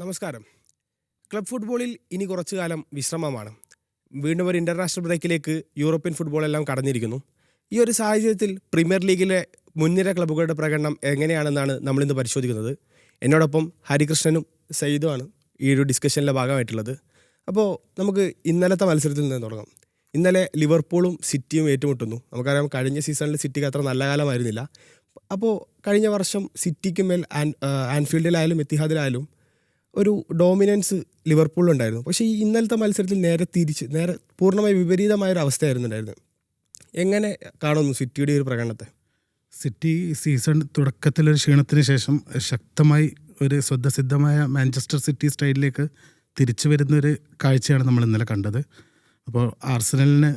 നമസ്കാരം. ക്ലബ് ഫുട്ബോളിൽ ഇനി കുറച്ചു കാലം വിശ്രമമാണ്. വീണ്ടും ഒരു ഇന്റർനാഷണൽ ബ്രേക്കിലേക്ക് യൂറോപ്യൻ ഫുട്ബോളെല്ലാം കടന്നിരിക്കുന്നു. ഈ ഒരു സാഹചര്യത്തിൽ പ്രീമിയർ ലീഗിലെ മുൻനിര ക്ലബ്ബുകളുടെ പ്രകടനം എങ്ങനെയാണെന്നാണ് നമ്മളിന്ന് പരിശോധിക്കുന്നത്. എന്നോടൊപ്പം ഹരികൃഷ്ണനും സയ്യിദുമാണ് ഈ ഒരു ഡിസ്കഷനിലെ ഭാഗമായിട്ടുള്ളത്. അപ്പോൾ നമുക്ക് ഇന്നലത്തെ മത്സരത്തിൽ നിന്ന് തുടങ്ങാം. ഇന്നലെ ലിവർപൂളും സിറ്റിയും ഏറ്റുമുട്ടുന്നു. നമുക്കറിയാം കഴിഞ്ഞ സീസണിൽ സിറ്റിക്ക് അത്ര നല്ല കാലമായിരുന്നില്ല. അപ്പോൾ കഴിഞ്ഞ വർഷം സിറ്റിക്ക് മേൽ ആൻഫീൽഡിലായാലും എത്തിഹാദിലായാലും ഒരു ഡോമിനൻസ് ലിവർപൂളിലുണ്ടായിരുന്നു പക്ഷേ ഈ ഇന്നലത്തെ മത്സരത്തിൽ നേരെ തിരിച്ച് നേരെ പൂർണമായി വിപരീതമായ ഒരു അവസ്ഥയായിരുന്നു ഉണ്ടായിരുന്നത്. എങ്ങനെ കാണുന്നു സിറ്റിയുടെ ഒരു പ്രകടനത്തെ? സിറ്റി സീസൺ തുടക്കത്തിലൊരു ക്ഷീണത്തിന് ശേഷം ശക്തമായി ഒരു സ്വതസിദ്ധമായ മാഞ്ചസ്റ്റർ സിറ്റി സ്റ്റൈലിലേക്ക് തിരിച്ചു വരുന്നൊരു കാഴ്ചയാണ് നമ്മൾ ഇന്നലെ കണ്ടത്. അപ്പോൾ ആർസനലിന്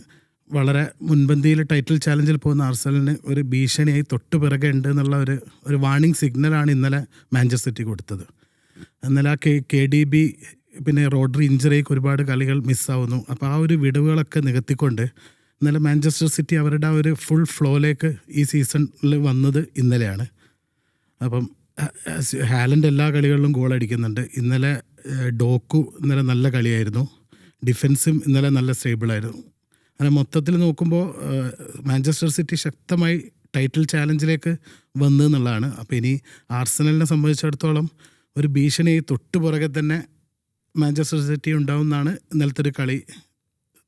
വളരെ മുൻപന്തിയിൽ ടൈറ്റിൽ ചാലഞ്ചിൽ പോകുന്ന ആർസനലിന് ഒരു ഭീഷണിയായി തൊട്ട് പിറകെ ഉണ്ട് എന്നുള്ള ഒരു ഒരു വാർണിംഗ് സിഗ്നലാണ് ഇന്നലെ മാഞ്ചസ്റ്റർ സിറ്റി കൊടുത്തത്. ഇന്നലെ ആ കെ കെ ഡി ബി പിന്നെ റോഡറി ഇഞ്ചറിയൊക്കെ ഒരുപാട് കളികൾ മിസ്സാവുന്നു. അപ്പോൾ ആ ഒരു വിടവുകളൊക്കെ നികത്തിക്കൊണ്ട് ഇന്നലെ മാഞ്ചസ്റ്റർ സിറ്റി അവരുടെ ആ ഒരു ഫുൾ ഫ്ലോയിലേക്ക് ഈ സീസണിൽ വന്നത് ഇന്നലെയാണ്. അപ്പം ഹ- ഹ- ഹാലൻഡ് എല്ലാ കളികളിലും ഗോൾ അടിക്കുന്നുണ്ട്. ഇന്നലെ ഡോക്കു ഇന്നലെ നല്ല കളിയായിരുന്നു. ഡിഫൻസും ഇന്നലെ നല്ല സ്റ്റേബിളായിരുന്നു. അങ്ങനെ മൊത്തത്തിൽ നോക്കുമ്പോൾ മാഞ്ചസ്റ്റർ സിറ്റി ശക്തമായി ടൈറ്റിൽ ചാലഞ്ചിലേക്ക് വന്നു എന്നുള്ളതാണ്. അപ്പോൾ ഇനി ആർസനലിനെ സംബന്ധിച്ചിടത്തോളം ഒരു ഭീഷണി തൊട്ടു പുറകെ തന്നെ മാഞ്ചസ്റ്റർ സിറ്റി ഉണ്ടാവും എന്നാണ് ഇന്നലത്തെ ഒരു കളി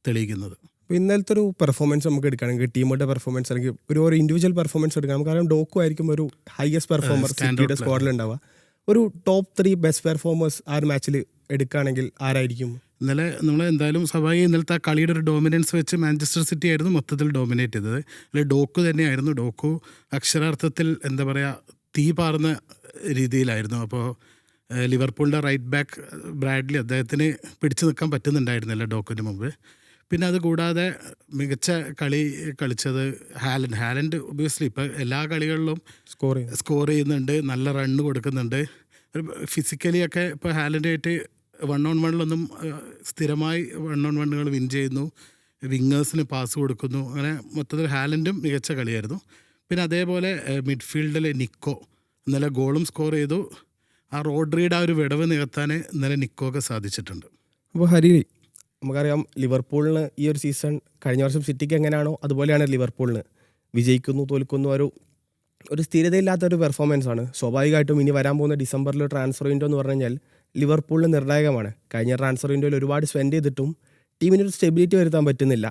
തെളിയിക്കുന്നത്. ഇന്നലത്തെ ഒരു പെർഫോമൻസ് നമുക്ക് എടുക്കുകയാണെങ്കിൽ ടീമുടെ പെർഫോമൻസ് അല്ലെങ്കിൽ ഒരു ഓരോ ഇൻഡിവിജ്വൽ പെർഫോമൻസ് എടുക്കാം കാരണം ഡോക്കു ആയിരിക്കും ഒരു ഹയസ്റ്റ് പെർഫോമർ സിറ്റിയുടെ സ്ക്വാഡിൽ ഉണ്ടാവുക. ഒരു ടോപ്പ് ത്രീ ബെസ്റ്റ് പെർഫോമേഴ്സ് ആ ഒരു മാച്ചിൽ എടുക്കുകയാണെങ്കിൽ ആരായിരിക്കും? ഇന്നലെ നമ്മൾ എന്തായാലും സ്വാഭാവികം ഇന്നലത്തെ ആ കളിയുടെ ഒരു ഡോമിനൻസ് വെച്ച് മാഞ്ചസ്റ്റർ സിറ്റി ആയിരുന്നു മൊത്തത്തിൽ ഡോമിനേറ്റ് ചെയ്തത്. അല്ലെ ഡോക്കു തന്നെയായിരുന്നു. ഡോക്കു അക്ഷരാർത്ഥത്തിൽ എന്താ പറയുക തീ പാർന്ന രീതിയിലായിരുന്നു. അപ്പോൾ ലിവർപൂളിന്റെ റൈറ്റ് ബാക്ക് ബ്രാഡ്ലി അദ്ദേഹത്തിന് പിടിച്ചു നിൽക്കാൻ പറ്റുന്നുണ്ടായിരുന്നില്ല ഡോക്കിന് മുമ്പ്. പിന്നെ അത് കൂടാതെ മികച്ച കളി കളിച്ചത് ഹാലൻഡ് ഹാലൻഡ് ഒബിയസ്ലി ഇപ്പോൾ എല്ലാ കളികളിലും സ്കോർ സ്കോർ ചെയ്യുന്നുണ്ട് നല്ല റണ്ണ് കൊടുക്കുന്നുണ്ട്. ഫിസിക്കലി ഒക്കെ ഇപ്പോൾ ഹാലൻഡായിട്ട് വൺ ഓൺ വണ്ണിലൊന്നും സ്ഥിരമായി വൺ ഓൺ വണ്ണുകൾ വിൻ ചെയ്യുന്നു. വിങ്ങേഴ്സിന് പാസ് കൊടുക്കുന്നു. അങ്ങനെ മൊത്തത്തിൽ ഹാലൻഡും മികച്ച കളിയായിരുന്നു. പിന്നെ അതേപോലെ മിഡ്ഫീൽഡിൽ നിക്കോ. ഇന്നലെ ഗോളും സ്കോർ ചെയ്തു. ആ റോഡ്രിയുടെ ആ ഒരു വിടവ് നികത്താൻ ഇന്നലെ നിക്കോക്ക് സാധിച്ചിട്ടുണ്ട്. അപ്പോൾ ഹരി നമുക്കറിയാം ലിവർപൂളിന് ഈ ഒരു സീസൺ കഴിഞ്ഞ വർഷം സിറ്റിക്ക് എങ്ങനെയാണോ അതുപോലെയാണ് ലിവർപൂളിന് വിജയിക്കുന്നു തോൽക്കുന്നു ഒരു ഒരു സ്ഥിരതയില്ലാത്ത ഒരു പെർഫോമൻസ് ആണ് സ്വാഭാവികമായിട്ടും ഇനി വരാൻ പോകുന്ന ഡിസംബറിൽ ട്രാൻസ്ഫർ വിൻഡോ എന്ന് പറഞ്ഞു കഴിഞ്ഞാൽ ലിവർപൂളിന് നിർണായകമാണ്. കഴിഞ്ഞ ട്രാൻസ്ഫർ വിൻഡോയിൽ ഒരുപാട് സ്പെൻഡ് ചെയ്തിട്ടും ടീമിന് ഒരു സ്റ്റെബിലിറ്റി വരുത്താൻ പറ്റുന്നില്ല.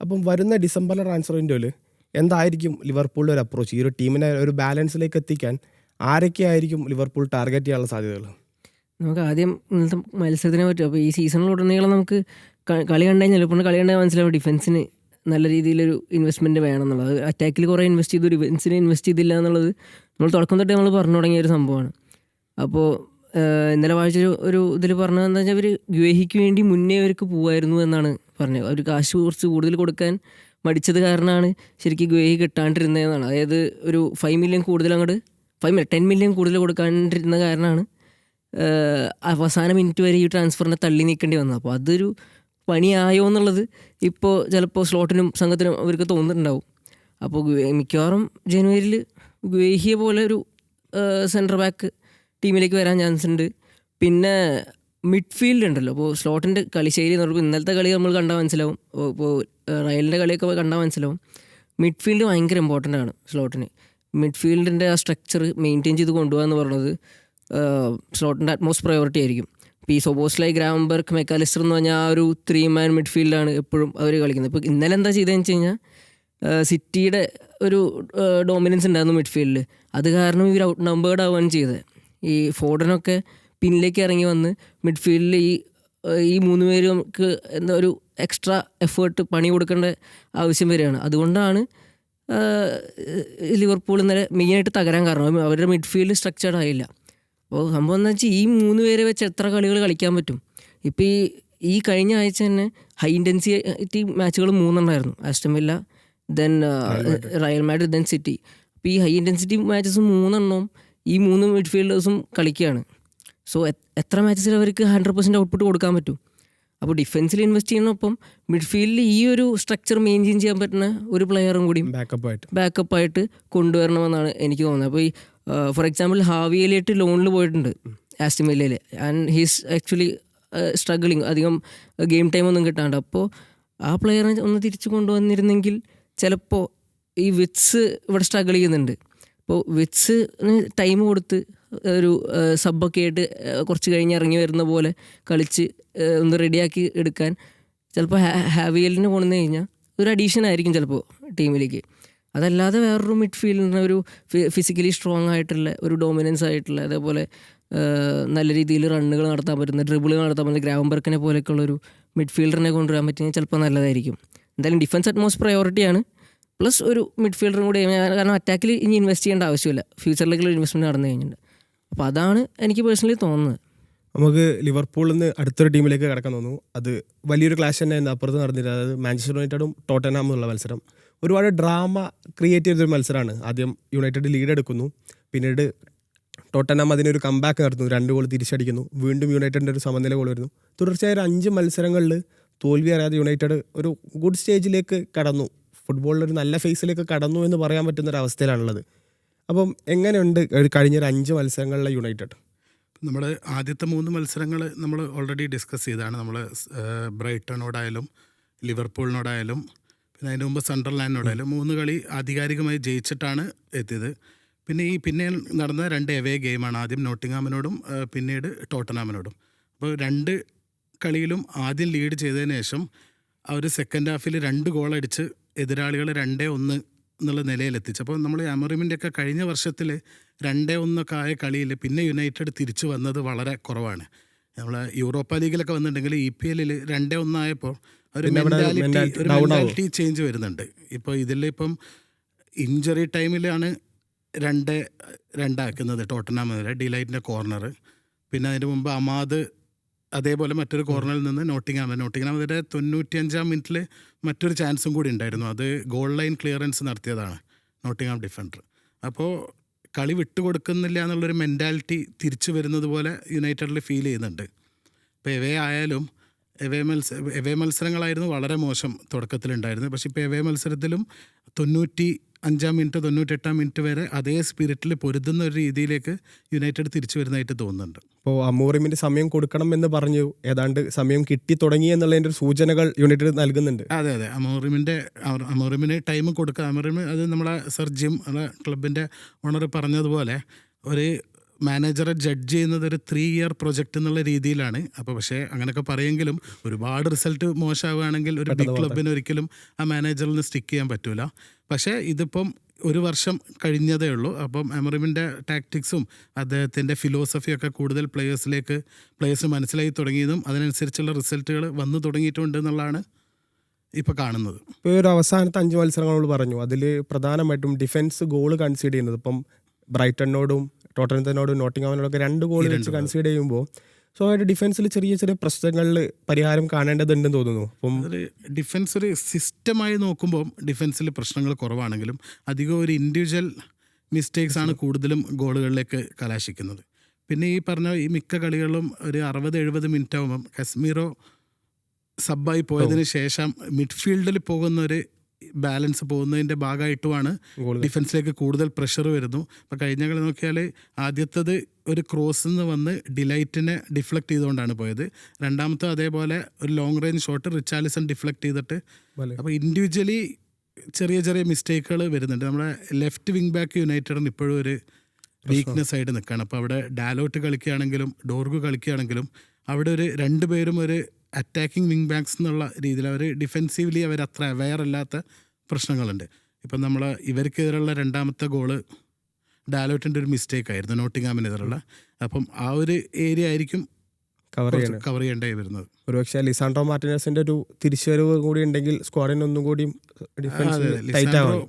അപ്പം വരുന്ന ഡിസംബറിലെ ട്രാൻസ്ഫർ വിൻഡോയിൽ എന്തായിരിക്കും ലിവർപൂളിന്റെ ഒരു അപ്രോച്ച് ഈ ഒരു ടീമിനെ ഒരു ബാലൻസിലേക്ക് എത്തിക്കാൻ ആരൊക്കെ ആയിരിക്കും ലിവർപൂൾ ടാർഗറ്റ് ചെയ്യാനുള്ള സാധ്യതകൾ? നമുക്ക് ആദ്യം ഇന്നത്തെ മത്സരത്തിനെ പറ്റും അപ്പോൾ ഈ സീസണിലുടനീളം നമുക്ക് കളി കണ്ടു കഴിഞ്ഞാൽ ഇപ്പോൾ കളി കണ്ടാൽ മനസ്സിലാവും ഡിഫൻസിന് നല്ല രീതിയിലൊരു ഇൻവെസ്റ്റ്മെന്റ് വേണം എന്നുള്ളത് അറ്റാക്കിൽ കുറേ ഇൻവെസ്റ്റ് ചെയ്തു ഡിഫൻസിന് ഇൻവെസ്റ്റ് ചെയ്തില്ല എന്നുള്ളത് നമ്മൾ തുടക്കം തൊട്ട് നമ്മൾ പറഞ്ഞു തുടങ്ങിയ ഒരു സംഭവമാണ്. അപ്പോൾ ഇന്നലെ വായിച്ച ഒരു ഇതിൽ പറഞ്ഞത് എന്താ വെച്ചാൽ അവർ യു വേണ്ടി മുന്നേ അവർക്ക് പോവായിരുന്നു എന്നാണ് പറഞ്ഞത്. അവർ കാശ് കുറച്ച് കൂടുതൽ കൊടുക്കാൻ മടിച്ചത് കാരണമാണ് ശരിക്കും ഗുവേഹി കിട്ടാണ്ടിരുന്നതെന്നാണ്. അതായത് ഒരു ഫൈവ് മില്യൺ കൂടുതൽ അങ്ങോട്ട് ഫൈവ് മില്യൺ ടെൻ മില്യൺ കൂടുതൽ കൊടുക്കാണ്ടിരുന്ന കാരണമാണ് അവസാന മിനിറ്റ് വരെ ഈ ട്രാൻസ്ഫറിനെ തള്ളി നീക്കേണ്ടി വന്നത്. അപ്പോൾ അതൊരു പണിയായോ എന്നുള്ളത് ഇപ്പോൾ ചിലപ്പോൾ സ്ലോട്ടിനും സംഘത്തിനും അവർക്ക് തോന്നുന്നുണ്ടാവും. അപ്പോൾ മിക്കവാറും ജനുവരിയിൽ ഗുവേഹിയെ പോലെ ഒരു സെന്റർ ബാക്ക് ടീമിലേക്ക് വരാൻ ചാൻസ് ഉണ്ട്. പിന്നെ മിഡ്ഫീൽഡ് ഉണ്ടല്ലോ. അപ്പോൾ സ്ലോട്ടിന്റെ കളിശൈലി എന്ന് പറയുമ്പോൾ ഇന്നലത്തെ കളി നമ്മൾ കണ്ടാൽ മനസ്സിലാവും. ഇപ്പോൾ റയലിന്റെ കളിയൊക്കെ കണ്ടാൽ മനസ്സിലാവും. മിഡ്ഫീൽഡ് ഭയങ്കര ഇമ്പോർട്ടന്റ് ആണ് സ്ലോട്ടിന് മിഡ്ഫീൽഡിന്റെ ആ സ്ട്രക്ചർ മെയിന്റെയിൻ ചെയ്ത് കൊണ്ടുപോകുക എന്ന് പറയുന്നത് സ്ലോട്ടിന്റെ അറ്റ്മോസ്റ്റ് പ്രയോറിറ്റി ആയിരിക്കും. ഇപ്പോൾ ഈ സൊബോസ്ലൈ ഗ്രാംബർഗ് മെക്കാലിസ്റ്റർ എന്ന് പറഞ്ഞാൽ ആ ഒരു ത്രീ മാൻ മിഡ്ഫീൽഡാണ് എപ്പോഴും അവർ കളിക്കുന്നത്. ഇപ്പോൾ ഇന്നലെ എന്താ ചെയ്തതെന്ന് വെച്ച് കഴിഞ്ഞാൽ സിറ്റിയുടെ ഒരു ഡോമിനൻസ് ഉണ്ടായിരുന്നു മിഡ്ഫീൽഡിൽ അത് കാരണം ഇവർ ഔട്ട് നമ്പേർഡ് ആവുകയാണ് ചെയ്തത്. ഈ ഫോർഡനൊക്കെ പിന്നിലേക്ക് ഇറങ്ങി വന്ന് മിഡ്ഫീൽഡിൽ ഈ ഈ മൂന്ന് പേർക്ക് എന്താ ഒരു എക്സ്ട്രാ എഫേർട്ട് പണി കൊടുക്കേണ്ട ആവശ്യം വരികയാണ്. അതുകൊണ്ടാണ് ലിവർപൂൾ ഇന്നലെ മെയിനായിട്ട് തകരാൻ കാരണം. അവരുടെ മിഡ്ഫീൽഡ് സ്ട്രക്ചർഡ് ആയില്ല. അപ്പോൾ സംഭവം എന്താ വെച്ചാൽ ഈ മൂന്ന് പേരെ വെച്ച് എത്ര കളികൾ കളിക്കാൻ പറ്റും? ഇപ്പോൾ ഈ ഈ കഴിഞ്ഞ ആഴ്ച തന്നെ ഹൈ ഇന്റൻസിറ്റി മാച്ചുകൾ മൂന്നെണ്ണമായിരുന്നു Aston Villa then Real Madrid then City അപ്പോൾ ഈ ഹൈ ഇന്റൻസിറ്റി മാച്ചസ് മൂന്നെണ്ണവും ഈ മൂന്ന് മിഡ്ഫീൽഡേഴ്സും കളിക്കുകയാണ്. സോ എത്ര മാച്ചസിൽ അവർക്ക് ഹൺഡ്രഡ് പെർസെന്റ് ഔട്ട്പുട്ട് കൊടുക്കാൻ പറ്റും? അപ്പോൾ ഡിഫൻസിൽ ഇൻവെസ്റ്റ് ചെയ്യുന്നതിനൊപ്പം മിഡ്ഫീൽഡിൽ ഈ ഒരു സ്ട്രക്ചർ മെയിന്റെയിൻ ചെയ്യാൻ പറ്റുന്ന ഒരു പ്ലെയറും കൂടി ബാക്കപ്പ് ആയിട്ട്. ബാക്കപ്പ് ആയിട്ട് കൊണ്ടുവരണമെന്നാണ് എനിക്ക് തോന്നുന്നത്. അപ്പോൾ ഈ ഫോർ എക്സാമ്പിൾ ഹാവിയിലേട്ട് ലോണിൽ പോയിട്ടുണ്ട് ആസ്റ്റിമില്ലയിൽ ആൻഡ് ഹീസ് ആക്ച്വലി സ്ട്രഗിളിങ് അധികം ഗെയിം ടൈം ഒന്നും കിട്ടാണ്ട്. അപ്പോൾ ആ പ്ലെയറിനെ ഒന്ന് തിരിച്ചു കൊണ്ടുവന്നിരുന്നെങ്കിൽ ചിലപ്പോൾ ഈ വിറ്റ്സ് ഇവിടെ സ്ട്രഗിൾ ചെയ്യുന്നുണ്ട്. അപ്പോൾ വിറ്റ്സ് ടൈം കൊടുത്ത് ഒരു സബ്ബൊക്കെ ആയിട്ട് കുറച്ച് കഴിഞ്ഞ് ഇറങ്ങി വരുന്ന പോലെ കളിച്ച് ഒന്ന് റെഡിയാക്കി എടുക്കാൻ ചിലപ്പോൾ ഹാവിയലിന് കൊണ്ടു കഴിഞ്ഞാൽ ഒരു അഡീഷൻ ആയിരിക്കും ചിലപ്പോൾ ടീമിലേക്ക്. അതല്ലാതെ വേറൊരു മിഡ്ഫീൽഡിന് ഒരു ഫിസിക്കലി സ്ട്രോങ് ആയിട്ടുള്ള ഒരു ഡോമിനൻസ് ആയിട്ടുള്ള അതേപോലെ നല്ല രീതിയിൽ റണ്ണുകൾ നടത്താൻ പറ്റുന്ന ഡ്രിബിളുകൾ നടത്താൻ പറ്റുന്ന ഗ്രാവംബർക്കിനെ പോലെയൊക്കെയുള്ള ഒരു മിഡ്ഫീൽഡറിനെ കൊണ്ടുവരാൻ പറ്റിയെങ്കിൽ ചിലപ്പോൾ നല്ലതായിരിക്കും. എന്തായാലും ഡിഫൻസ് അറ്റ്മോസ്റ്റ് പ്രയോറിറ്റിയാണ് പ്ലസ് ഒരു മിഡ്ഫീൽഡറും കൂടി കാരണം അറ്റാക്കിൽ ഇനി ഇൻവെസ്റ്റ് ചെയ്യേണ്ട ആവശ്യമില്ല. ഫ്യൂച്ചറിലേക്കുള്ള ഇൻവെസ്റ്റ്മെന്റ് നടന്നു കഴിഞ്ഞിട്ടുണ്ട് അപ്പോൾ അതാണ് എനിക്ക് പേഴ്സണലി തോന്നുന്നത്. നമുക്ക് ലിവർപൂളിൽ നിന്ന് അടുത്തൊരു ടീമിലേക്ക് കിടക്കാൻ തോന്നുന്നു. അത് വലിയൊരു ക്ലാഷ് തന്നെയായിരുന്നു അപ്പുറത്ത് നടന്നിരുന്നത്. അതായത് മാഞ്ചസ്റ്റർ യുണൈറ്റഡും ടോട്ടനാമും എന്നുള്ള മത്സരം. ഒരുപാട് ഡ്രാമ ക്രിയേറ്റ് ചെയ്തൊരു മത്സരമാണ്. ആദ്യം യുണൈറ്റഡ് ലീഡ് എടുക്കുന്നു. പിന്നീട് ടോട്ടനാം അതിനൊരു കമ്പാക്ക് നടത്തുന്നു. രണ്ട് ഗോൾ തിരിച്ചടിക്കുന്നു. വീണ്ടും യുണൈറ്റഡിന്റെ ഒരു സമനില ഗോൾ വരുന്നു. തുടർച്ചയായ ഒരു അഞ്ച് മത്സരങ്ങളിൽ തോൽവി അറിയാതെ യുണൈറ്റഡ് ഒരു ഗുഡ് സ്റ്റേജിലേക്ക് കടന്നു. ഫുട്ബോളിൽ ഒരു നല്ല ഫേസിലേക്ക് കടന്നു എന്ന് പറയാൻ പറ്റുന്ന ഒരു അവസ്ഥയിലാണുള്ളത്. അപ്പം എങ്ങനെയുണ്ട് കഴിഞ്ഞ ഒരു അഞ്ച് മത്സരങ്ങളിലെ യുണൈറ്റഡ്? നമ്മൾ ആദ്യത്തെ മൂന്ന് മത്സരങ്ങൾ നമ്മൾ ഓൾറെഡി ഡിസ്കസ് ചെയ്താണ് നമ്മൾ ബ്രൈറ്റണോടായാലും ലിവർപൂളിനോടായാലും പിന്നെ അതിന് മുമ്പ് സണ്ടർലാൻഡിനോടായാലും മൂന്ന് കളി ആധികാരികമായി ജയിച്ചിട്ടാണ് എത്തിയത്. പിന്നെ ഈ പിന്നെ നടന്ന രണ്ട് എവേ ഗെയിമാണ് ആദ്യം നോട്ടിങ്ങാമിനോടും പിന്നീട് ടോട്ടനാമിനോടും. അപ്പോൾ രണ്ട് കളിയിലും ആദ്യം ലീഡ് ചെയ്തതിന് ശേഷം അവർ സെക്കൻഡ് ഹാഫിൽ രണ്ട് ഗോൾ അടിച്ച് എതിരാളികളെ രണ്ടേ ഒന്ന് എന്നുള്ള നിലയിലെത്തിച്ചു. അപ്പോൾ നമ്മൾ അമറിമിന്റെ ഒക്കെ കഴിഞ്ഞ വർഷത്തിൽ രണ്ടേ ഒന്നൊക്കെ ആയ കളിയിൽ പിന്നെ യുണൈറ്റഡ് തിരിച്ചു വന്നത് വളരെ കുറവാണ്. നമ്മൾ യൂറോപ്പ ലീഗിലൊക്കെ വന്നിട്ടുണ്ടെങ്കിൽ ഇ പി എല്ലിൽ രണ്ടേ ഒന്നായപ്പോൾ ഒരു മെന്റാലിറ്റി മെന്റാലിറ്റി ഒരു മെന്റാലിറ്റി ചേഞ്ച് വരുന്നുണ്ട്. ഇപ്പോൾ ഇതിൽ ഇപ്പം ഇഞ്ചറി ടൈമിലാണ് രണ്ട് രണ്ടാക്കുന്നത് ടോട്ടനാമിലെ ഡിലൈറ്റിന്റെ കോർണർ പിന്നെ അതിന് മുമ്പ് അമാദ് അതേപോലെ മറ്റൊരു കോർണറിൽ നിന്ന് നോട്ടിങ്ങാം നോട്ടിങ്ങാം അതിന്റെ തൊണ്ണൂറ്റിയഞ്ചാം മിനിറ്റിൽ മറ്റൊരു ചാൻസും കൂടി ഉണ്ടായിരുന്നു. അത് ഗോൾ ലൈൻ ക്ലിയറൻസ് നടത്തിയതാണ് നോട്ടിങ്ങാം ഡിഫൻഡർ അപ്പോൾ കളി വിട്ടുകൊടുക്കുന്നില്ല എന്നുള്ളൊരു മെന്റാലിറ്റി തിരിച്ചു വരുന്നത് പോലെ യുണൈറ്റഡിൽ ഫീൽ ചെയ്യുന്നുണ്ട്. ഇപ്പോൾ എവേ ആയാലും എവേ മത്സ എവേ മത്സരങ്ങളായിരുന്നു വളരെ മോശം തുടക്കത്തിലുണ്ടായിരുന്നത്. പക്ഷേ ഇപ്പോൾ എവേ മത്സരത്തിലും തൊണ്ണൂറ്റി അഞ്ചാം മിനിറ്റ് തൊണ്ണൂറ്റെട്ടാം മിനിറ്റ് വരെ അതേ സ്പിരിറ്റിൽ പൊരുതുന്ന ഒരു രീതിയിലേക്ക് യുണൈറ്റഡ് തിരിച്ചു വരുന്നതായിട്ട് തോന്നുന്നുണ്ട്. ഇപ്പോൾ അമോറിമിന്റെ സമയം കൊടുക്കണം എന്ന് പറഞ്ഞു. ഏതാണ്ട് സമയം കിട്ടി തുടങ്ങി എന്നുള്ളതിന്റെ ഒരു സൂചനകൾ യുണൈറ്റഡ് നൽകുന്നുണ്ട്. അതെ അതെ. അമോറിമിന്റെ അമോറിമിന് ടൈം കൊടുക്കുക അമോറിമ് അത് നമ്മളെ സർജിയും ക്ലബിന്റെ ഓണർ പറഞ്ഞതുപോലെ ഒരു മാനേജറെ ജഡ്ജ് ചെയ്യുന്നത് ഒരു ത്രീ ഇയർ പ്രൊജക്റ്റ് എന്നുള്ള രീതിയിലാണ്. അപ്പോൾ പക്ഷേ അങ്ങനെയൊക്കെ പറയുമെങ്കിലും ഒരുപാട് റിസൾട്ട് മോശമാവുകയാണെങ്കിൽ ഒരു ബിഗ് ക്ലബിന് ഒരിക്കലും ആ മാനേജറിൽ നിന്ന് സ്റ്റിക്ക് ചെയ്യാൻ പറ്റൂല. പക്ഷേ ഇതിപ്പം ഒരു വർഷം കഴിഞ്ഞതേ ഉള്ളൂ. അപ്പം എമറിമിന്റെ ടാക്ടിക്സും അദ്ദേഹത്തിന്റെ ഫിലോസഫിയൊക്കെ കൂടുതൽ പ്ലേയേഴ്സിലേക്ക് പ്ലേയേഴ്സ് മനസ്സിലായി തുടങ്ങിയതും അതിനനുസരിച്ചുള്ള റിസൾട്ടുകൾ വന്നു തുടങ്ങിയിട്ടുണ്ട് എന്നുള്ളതാണ് ഇപ്പോൾ കാണുന്നത്. ഇപ്പോൾ ഒരു അവസാനത്തെ അഞ്ച് മത്സരങ്ങളോട് പറഞ്ഞു. അതിൽ പ്രധാനമായിട്ടും ഡിഫൻസ് ഗോൾ കൺസീഡ് ചെയ്യുന്നത്. ഇപ്പം ബ്രൈറ്റണിനോടും ടോട്ടനത്തിനോടും നോട്ടിങ്ങാമിനോടൊക്കെ രണ്ട് ഗോൾ വെച്ച് കൺസീഡ് ചെയ്യുമ്പോൾ സോ അവരുടെ ഡിഫൻസിൽ ചെറിയ ചെറിയ പ്രശ്നങ്ങളിൽ പരിഹാരം കാണേണ്ടതുണ്ടെന്ന് തോന്നുന്നു. അപ്പം ഡിഫൻസ് ഒരു സിസ്റ്റമായി നോക്കുമ്പോൾ ഡിഫൻസിൽ പ്രശ്നങ്ങൾ കുറവാണെങ്കിലും അധികം ഒരു ഇൻഡിവിജ്വൽ മിസ്റ്റേക്സ് ആണ് കൂടുതലും ഗോളുകളിലേക്ക് കലാശിക്കുന്നത്. പിന്നെ ഈ പറഞ്ഞ ഈ മിക്ക കളികളിലും ഒരു അറുപത് എഴുപത് മിനിറ്റ് ആകുമ്പം കശ്മീറോ സബ്ബായി പോയതിന് ശേഷം മിഡ്ഫീൽഡിൽ പോകുന്ന ഒരു ബാലൻസ് പോകുന്നതിന്റെ ഭാഗമായിട്ടുമാണ് ഡിഫൻസിലേക്ക് കൂടുതൽ പ്രഷർ വരുന്നു. അപ്പോൾ കഴിഞ്ഞ കളി നോക്കിയാൽ ആദ്യത്തത് ഒരു ക്രോസ് നിന്ന് വന്ന് ഡിലൈറ്റിനെ ഡിഫ്ലക്ട് ചെയ്തുകൊണ്ടാണ് പോയത്. രണ്ടാമത്തെ അതേപോലെ ഒരു long range shot Richarlison deflect ചെയ്തിട്ട് അപ്പോൾ ഇൻഡിവിജ്വലി ചെറിയ ചെറിയ മിസ്റ്റേക്കുകൾ വരുന്നുണ്ട്. നമ്മുടെ ലെഫ്റ്റ് വിങ് ബാക്ക് യുണൈറ്റഡിന് ഇപ്പോഴും ഒരു വീക്ക്നെസ് ആയിട്ട് നിൽക്കുകയാണ് അപ്പോൾ അവിടെ ഡാലോട്ട് കളിക്കുകയാണെങ്കിലും ഡോർഗ് കളിക്കുകയാണെങ്കിലും അവിടെ ഒരു രണ്ടുപേരും ഒരു അറ്റാക്കിംഗ് വിങ് ബാക്സ് എന്നുള്ള രീതിയിൽ അവർ ഡിഫെൻസീവ്ലി അവർ അത്ര അവെയർ അല്ലാത്ത പ്രശ്നങ്ങളുണ്ട്. ഇപ്പം നമ്മൾ ഇവർക്കെതിരെയുള്ള രണ്ടാമത്തെ ഗോൾ ഡാലോട്ടിന്റെ ഒരു മിസ്റ്റേക്ക് ആയിരുന്നു നോട്ടിങ്ങാമിനെതിരുള്ള അപ്പം ആ ഒരു ഏരിയ ആയിരിക്കും കവർ കവർ ചെയ്യേണ്ടി വരുന്നത്. ഒരുപക്ഷെ ലിസാൻഡ്രോ മാർട്ടിനസിന്റെ ഒരു തിരിച്ചുവരവ് കൂടി ഉണ്ടെങ്കിൽ സ്ക്വാഡിന് ഒന്നും കൂടി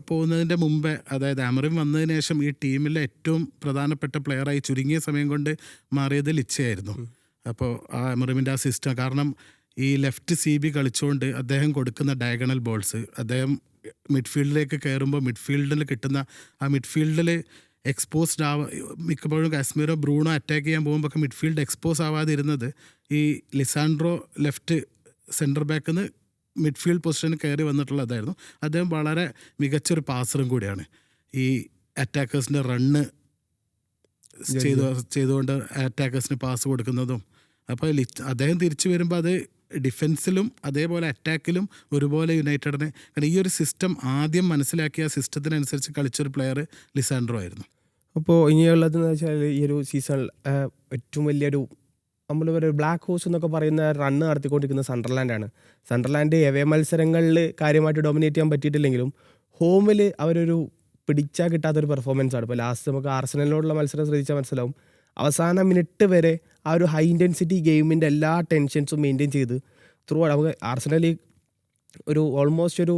പോകുന്നതിന്റെ മുമ്പേ അതായത് അമറിൻ വന്നതിന് ശേഷം ഈ ടീമിലെ ഏറ്റവും പ്രധാനപ്പെട്ട പ്ലെയറായി ചുരുങ്ങിയ സമയം കൊണ്ട് മാറിയത് ലിച്ചയായിരുന്നു. അപ്പോൾ ആ എമറിമിന്റെ ആ സിസ്റ്റം കാരണം ഈ ലെഫ്റ്റ് സി ബി കളിച്ചുകൊണ്ട് അദ്ദേഹം കൊടുക്കുന്ന ഡയഗണൽ ബോൾസ് അദ്ദേഹം മിഡ്ഫീൽഡിലേക്ക് കയറുമ്പോൾ മിഡ്ഫീൽഡിൽ കിട്ടുന്ന ആ മിഡ്ഫീൽഡിൽ എക്സ്പോസ്ഡ് ആവാ മിക്കപ്പോഴും കാശ്മീരോ ബ്രൂണോ അറ്റാക്ക് ചെയ്യാൻ പോകുമ്പോൾ ഒക്കെ മിഡ്ഫീൽഡ് എക്സ്പോസ് ആവാതിരുന്നത് ഈ ലിസാൻഡ്രോ ലെഫ്റ്റ് സെന്റർ ബാക്കിൽ നിന്ന് മിഡ്ഫീൽഡ് പൊസിഷനിൽ കയറി വന്നിട്ടുള്ളതായിരുന്നു. അദ്ദേഹം വളരെ മികച്ചൊരു പാസറും കൂടിയാണ്. ഈ അറ്റാക്കേഴ്സിന്റെ റണ്ണ് ചെയ്തു ചെയ്തുകൊണ്ട് അറ്റാക്കേഴ്സിന് പാസ് കൊടുക്കുന്നതും അപ്പോൾ ലിച്ച് അദ്ദേഹം തിരിച്ചു വരുമ്പോൾ അത് ഡിഫൻസിലും അതേപോലെ അറ്റാക്കിലും ഒരുപോലെ യുണൈറ്റഡിനെ കാരണം ഈ ഒരു സിസ്റ്റം ആദ്യം മനസ്സിലാക്കിയ ആ സിസ്റ്റത്തിനനുസരിച്ച് കളിച്ചൊരു പ്ലെയർ ലിസാൻഡ്രോ ആയിരുന്നു. അപ്പോൾ ഇനിയുള്ളതെന്ന് വെച്ചാൽ ഈ ഒരു സീസണിൽ ഏറ്റവും വലിയൊരു നമ്മൾ ഒരു ബ്ലാക്ക് ഹോസ് എന്നൊക്കെ പറയുന്ന റണ്ണ് നടത്തിക്കൊണ്ടിരിക്കുന്ന സണ്ടർലാൻഡാണ് സണ്ടർലാൻഡ് എവേ മത്സരങ്ങളിൽ കാര്യമായിട്ട് ഡൊമിനേറ്റ് ചെയ്യാൻ പറ്റിയിട്ടില്ലെങ്കിലും ഹോമിൽ അവരൊരു പിടിച്ചാൽ കിട്ടാത്തൊരു പെർഫോമൻസ് ആണ്. ഇപ്പോൾ ലാസ്റ്റ് നമുക്ക് ആർസനലിനോടുള്ള മത്സരം ശ്രദ്ധിച്ചാൽ മനസ്സിലാവും. അവസാന മിനിറ്റ് വരെ ആ ഒരു ഹൈ ഇന്റൻസിറ്റി ഗെയിമിന്റെ എല്ലാ ടെൻഷൻസും മെയിന്റെയിൻ ചെയ്ത് ത്രൂ നമുക്ക് ആർസനലി ഒരു ഓൾമോസ്റ്റ് ഒരു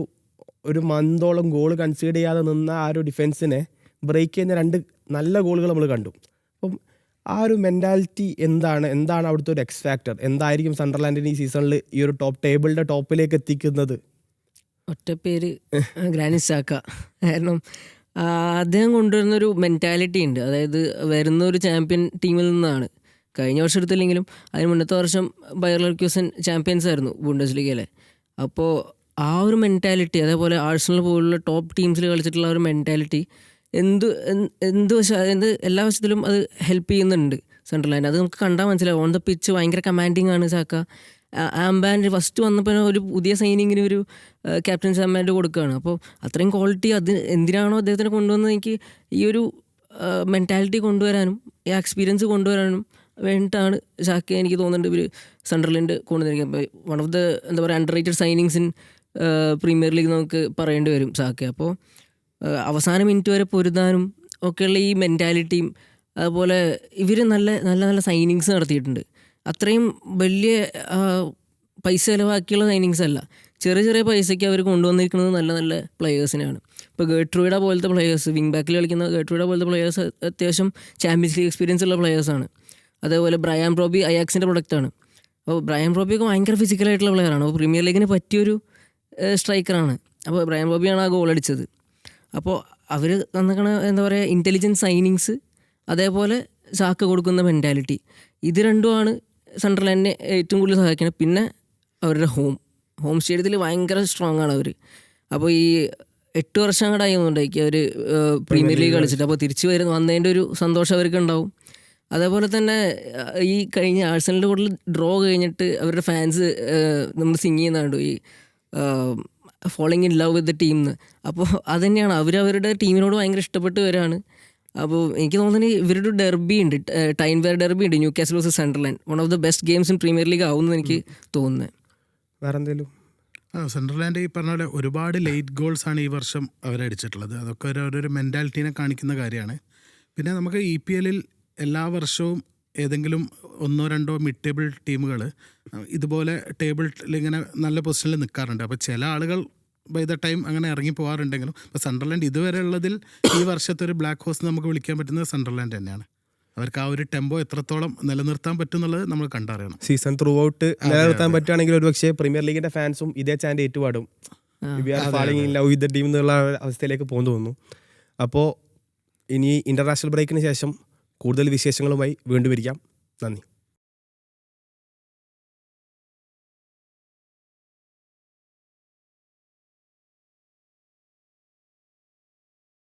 ഒരു മന്തോളം ഗോൾ കൺസീഡ് ചെയ്യാതെ നിന്ന ആ ഒരു ഡിഫെൻസിനെ ബ്രേക്ക് ചെയ്യുന്ന രണ്ട് നല്ല ഗോളുകൾ നമ്മൾ കണ്ടു. അപ്പം ആ ഒരു മെന്റാലിറ്റി എന്താണ്? എന്താണ് അവിടുത്തെ ഒരു എക്സ് ഫാക്ടർ എന്തായിരിക്കും സണ്ടർലാൻഡിന് ഈ സീസണിൽ ഈ ഒരു ടോപ്പ് ടേബിളിന്റെ ടോപ്പിലേക്ക് എത്തിക്കുന്നത്? ഒറ്റ പേര് ഗ്രാനി കാരണം അദ്ദേഹം കൊണ്ടുവരുന്നൊരു മെന്റാലിറ്റി ഉണ്ട്. അതായത് വരുന്ന ഒരു ചാമ്പ്യൻ ടീമിൽ നിന്നാണ്. കഴിഞ്ഞ വർഷം എടുത്തില്ലെങ്കിലും അതിന് മുന്നത്തെ വർഷം ബയർ ലർക്യൂസൻ ചാമ്പ്യൻസ് ആയിരുന്നു ബുണ്ടസ് ലീഗയിലെ അപ്പോൾ ആ ഒരു മെന്റാലിറ്റി അതേപോലെ ആഴ്സണൽ പോലുള്ള ടോപ്പ് ടീംസിൽ കളിച്ചിട്ടുള്ള ഒരു മെന്റാലിറ്റി എന്ത് എന്ത് വശ എന്ത് എല്ലാ വശത്തിലും അത് ഹെൽപ്പ് ചെയ്യുന്നുണ്ട് സെൻട്രൽ ലൈൻ അത് നമുക്ക് കണ്ടാൽ മനസ്സിലാവും. ഓൺ ദ പിച്ച് ഭയങ്കര കമാൻഡിങ് ആണ് സാക്ക ആംബാൻഡ് ഫസ്റ്റ് വന്നപ്പോൾ ഒരു പുതിയ സൈനിങ്ങിന് ഒരു ക്യാപ്റ്റൻസ് ആംബാൻഡ് കൊടുക്കുകയാണ്. അപ്പോൾ അത്രയും ക്വാളിറ്റി അത് എന്തിനാണോ അദ്ദേഹത്തിന് കൊണ്ടുവന്നത് എനിക്ക് ഈ ഒരു മെന്റാലിറ്റി കൊണ്ടുവരാനും ഈ എക്സ്പീരിയൻസ് കൊണ്ടുവരാനും വേണ്ടിയിട്ടാണ് ഷാക്കെ എനിക്ക് തോന്നുന്നുണ്ട് ഇവർ സെൻട്രലിന്റെ കൊണ്ടുവന്നിരിക്കുന്നത്. അപ്പോൾ വൺ ഓഫ് ദ എന്താ പറയുക underrated signings in premier league നമുക്ക് പറയേണ്ടി വരും ഷാക്കെ അപ്പോൾ അവസാന മിനിറ്റ് വരെ പൊരുതാനും ഒക്കെയുള്ള ഈ മെന്റാലിറ്റിയും അതുപോലെ ഇവർ നല്ല നല്ല നല്ല സൈനിങ്സ് നടത്തിയിട്ടുണ്ട്. അത്രയും വലിയ പൈസ ചിലവാക്കിയുള്ള സൈനിങ്സ് അല്ല. ചെറിയ ചെറിയ പൈസയ്ക്ക് അവർ കൊണ്ടുവന്നിരിക്കുന്നത് നല്ല നല്ല പ്ലെയേഴ്സിനെയാണ് ഇപ്പോൾ ഗേട്രൂയുടെ പോലത്തെ പ്ലെയേഴ്സ് വിങ് ബാക്കിൽ കളിക്കുന്ന ഗേട്രൂയുടെ പോലത്തെ പ്ലെയേഴ്സ് അത്യാവശ്യം ചാമ്പ്യൻസ് ലീഗ് എക്സ്പീരിയൻസ് ഉള്ള പ്ലെയേഴ്സാണ് അതേപോലെ ബ്രയാൻ പ്രോബി അയാക്സിന്റെ പ്രൊഡക്റ്റാണ് അപ്പോൾ ബ്രയാൻ പ്രോബിയൊക്കെ ഭയങ്കര ഫിസിക്കലായിട്ടുള്ള പ്ലെയറാണ് അപ്പോൾ പ്രീമിയർ ലീഗിന് പറ്റിയൊരു സ്ട്രൈക്കറാണ് അപ്പോൾ ബ്രയാൻ പ്രോബിയാണ് ആ ഗോൾ അടിച്ചത്. അപ്പോൾ അവർ തന്നിക്കണ എന്താ പറയുക ഇന്റലിജൻസ് സൈനിങ്സ് അതേപോലെ ചാക്ക് കൊടുക്കുന്ന മെന്റാലിറ്റി ഇത് രണ്ടുമാണ് സണ്ടർലാൻഡിനെ ഏറ്റവും കൂടുതൽ സഹായിക്കുന്നത് പിന്നെ അവരുടെ ഹോം. ഹോം സ്റ്റേഡിയത്തിൽ ഭയങ്കര സ്ട്രോങ് ആണ് അവർ അപ്പോൾ ഈ എട്ട് വർഷം കൂടെ ആയിരുന്നുണ്ടായിരിക്കും അവർ പ്രീമിയർ ലീഗ് കളിച്ചിട്ട്. അപ്പോൾ തിരിച്ചു വരുന്ന വന്നതിന്റെ ഒരു സന്തോഷം അവർക്ക് ഉണ്ടാവും. അതേപോലെ തന്നെ ഈ കഴിഞ്ഞ ആഴ്സണലിന്റെ കൂടുതൽ ഡ്രോ കഴിഞ്ഞിട്ട് അവരുടെ ഫാൻസ് നമ്മൾ സിങ് ചെയ്യുന്നുണ്ട് ഈ following in love with the team എന്ന് അപ്പോൾ അത് തന്നെയാണ്. അവർ അവരുടെ ടീമിനോട് ഭയങ്കര ഇഷ്ടപ്പെട്ട് വരാണ്. അപ്പോൾ എനിക്ക് തോന്നുന്നത് ഇവരുടെ ഡെർബി ഉണ്ട് ടൈം വേർ ഡെർബി ഉണ്ട് Newcastle versus Sunderland one of the best games in premier league ആവുമെന്ന് എനിക്ക് തോന്നുന്നത് വേറെ എന്തെങ്കിലും ആ സെൻട്രലാൻഡ് ഈ പറഞ്ഞ പോലെ ഒരുപാട് ലേറ്റ് ഗോൾസ് ആണ് ഈ വർഷം അവരടിച്ചിട്ടുള്ളത്. അതൊക്കെ ഒരു ഒരു മെന്റാലിറ്റീനെ കാണിക്കുന്ന കാര്യമാണ്. പിന്നെ നമുക്ക് ഇ പി എല്ലിൽ എല്ലാ വർഷവും ഏതെങ്കിലും ഒന്നോ രണ്ടോ മിഡ് ടേബിൾ ടീമുകൾ ഇതുപോലെ ടേബിൾ ഇങ്ങനെ നല്ല പൊസിഷനിൽ നിൽക്കാറുണ്ട് അപ്പോൾ ചില ആളുകൾ ബൈ ദ ടൈം അങ്ങനെ ഇറങ്ങി പോകാറുണ്ടെങ്കിലും ഇപ്പോൾ സണ്ടർലാൻഡ് ഇതുവരെ ഉള്ളതിൽ ഈ വർഷത്തെ ഒരു ബ്ലാക്ക് ഹോസ് നമുക്ക് വിളിക്കാൻ പറ്റുന്നത് സണ്ടർലാൻഡ് തന്നെയാണ്. അവർക്ക് ആ ഒരു ടെമ്പോ എത്രത്തോളം നിലനിർത്താൻ പറ്റും എന്നുള്ളത് നമ്മൾ കണ്ടറിയണം. സീസൺ ത്രൂ ഔട്ട് നിലനിർത്താൻ പറ്റുകയാണെങ്കിൽ ഒരു പക്ഷേ പ്രീമിയർ ലീഗിന്റെ ഫാൻസും ഇതേ ചാൻഡ് ഏറ്റുപാടും. ഇൻ ലവ് വിത്ത് ടീം എന്നുള്ള അവസ്ഥയിലേക്ക് പോകുന്നു തോന്നുന്നു. അപ്പോൾ ഇനി ഇന്റർനാഷണൽ ബ്രേക്കിന് ശേഷം കൂടുതൽ വിശേഷങ്ങളുമായി വീണ്ടും ഇരിക്കാം. നന്ദി.